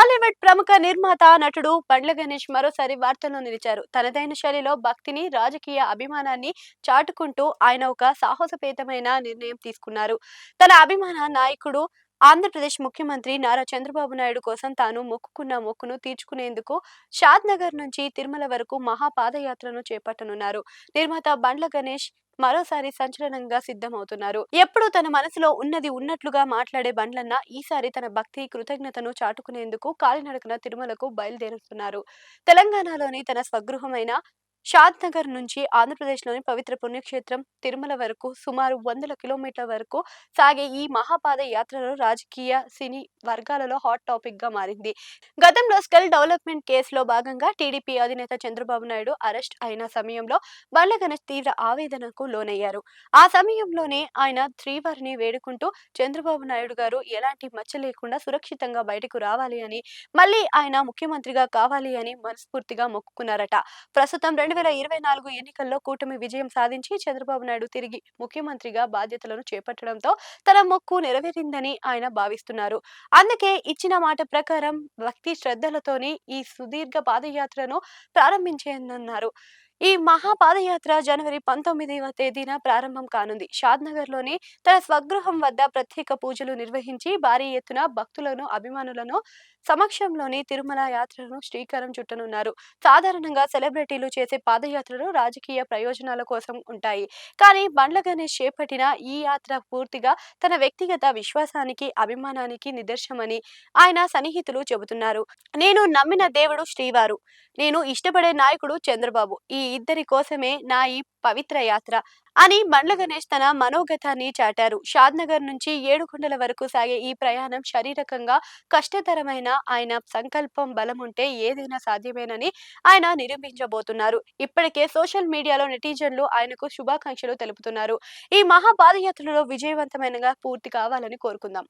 టాలీవుడ్ ప్రముఖ నిర్మాత నటుడు బండ్ల గణేష్ మరోసారి వార్తల్లో నిలిచారు. తనదైన శైలిలో భక్తిని రాజకీయ అభిమానాన్ని చాటుకుంటూ ఆయన ఒక సాహసపేతమైన నిర్ణయం తీసుకున్నారు. తన అభిమాన నాయకుడు ఆంధ్రప్రదేశ్ ముఖ్యమంత్రి నారా చంద్రబాబు నాయుడు కోసం తాను మొక్కుకున్న మొక్కును తీర్చుకునేందుకు షాద్ నగర్ నుంచి తిరుమల వరకు మహా పాదయాత్రను చేపట్టనున్నారు. నిర్మాత బండ్ల గణేష్ మరోసారి సంచలనంగా సిద్ధమవుతున్నారు. ఎప్పుడు తన మనసులో ఉన్నది ఉన్నట్లుగా మాట్లాడే బండ్లన్న ఈసారి తన భక్తి కృతజ్ఞతను చాటుకునేందుకు కాలినడకన తిరుమలకు బయలుదేరుతున్నారు తెలంగాణలోని తన స్వగృహమైన షాద్ నగర్ నుంచి ఆంధ్రప్రదేశ్లోని పవిత్ర పుణ్యక్షేత్రం తిరుమల వరకు సుమారు వందల కిలోమీటర్ల వరకు సాగే ఈ మహాపాద యాత్రలో రాజకీయ సినీ వర్గాలలో హాట్ టాపిక్గా మారింది. గతంలో స్కిల్ డెవలప్మెంట్ కేసులో భాగంగా టీడీపీ అధినేత చంద్రబాబు నాయుడు అరెస్ట్ అయిన సమయంలో బండ్ల గణేష్ తీవ్ర ఆవేదనకు లోనయ్యారు. ఆ సమయంలోనే ఆయన త్రీవారిని వేడుకుంటూ చంద్రబాబు నాయుడు గారు ఎలాంటి మచ్చ లేకుండా సురక్షితంగా బయటకు రావాలి అని మళ్ళీ ఆయన ముఖ్యమంత్రిగా కావాలి అని మనస్ఫూర్తిగా మొక్కుకున్నారట. ప్రస్తుతం రెండు వేల ఇరవై నాలుగు ఎన్నికల్లో కూటమి విజయం సాధించి చంద్రబాబు నాయుడు తిరిగి ముఖ్యమంత్రిగా బాధ్యతలను చేపట్టడంతో తన మొక్కు నెరవేరిందని ఆయన భావిస్తున్నారు. అందుకే ఇచ్చిన మాట ప్రకారం భక్తి శ్రద్ధలతోనే ఈ సుదీర్ఘ పాదయాత్రను ప్రారంభించేందన్నారు ఈ మహా పాదయాత్ర జనవరి పంతొమ్మిదవ తేదీన ప్రారంభం కానుంది. షాద్నగర్లోని తన స్వగృహం వద్ద ప్రత్యేక పూజలు నిర్వహించి భారీ ఎత్తున భక్తులను అభిమానులను సమక్షంలోని తిరుమల యాత్రను శ్రీకారం చుట్టనున్నారు. సాధారణంగా సెలబ్రిటీలు చేసే పాదయాత్రలు రాజకీయ ప్రయోజనాల కోసం ఉంటాయి. కానీ బండ్ల గణేష్ చేపట్టిన ఈ యాత్ర పూర్తిగా తన వ్యక్తిగత విశ్వాసానికి అభిమానానికి నిదర్శనమని ఆయన సన్నిహితులు చెబుతున్నారు. నేను నమ్మిన దేవుడు శ్రీవారు. నేను ఇష్టపడే నాయకుడు చంద్రబాబు. ఈ ఇద్దరి కోసమే నా ఈ పవిత్ర యాత్ర అని మండ్ల గణేష్ తన మనోగతాన్ని చాటారు. షాద్నగర్ నుంచి ఏడుకొండల వరకు సాగే ఈ ప్రయాణం శారీరకంగా కష్టతరమైన ఆయన సంకల్పం బలం ఉంటే ఏదైనా సాధ్యమేనని ఆయన నిరూపించబోతున్నారు. ఇప్పటికే సోషల్ మీడియాలో నెటిజన్లు ఆయనకు శుభాకాంక్షలు తెలుపుతున్నారు. ఈ మహాపాదయాత్రలో విజయవంతమైనగా పూర్తి కావాలని కోరుకుందాం.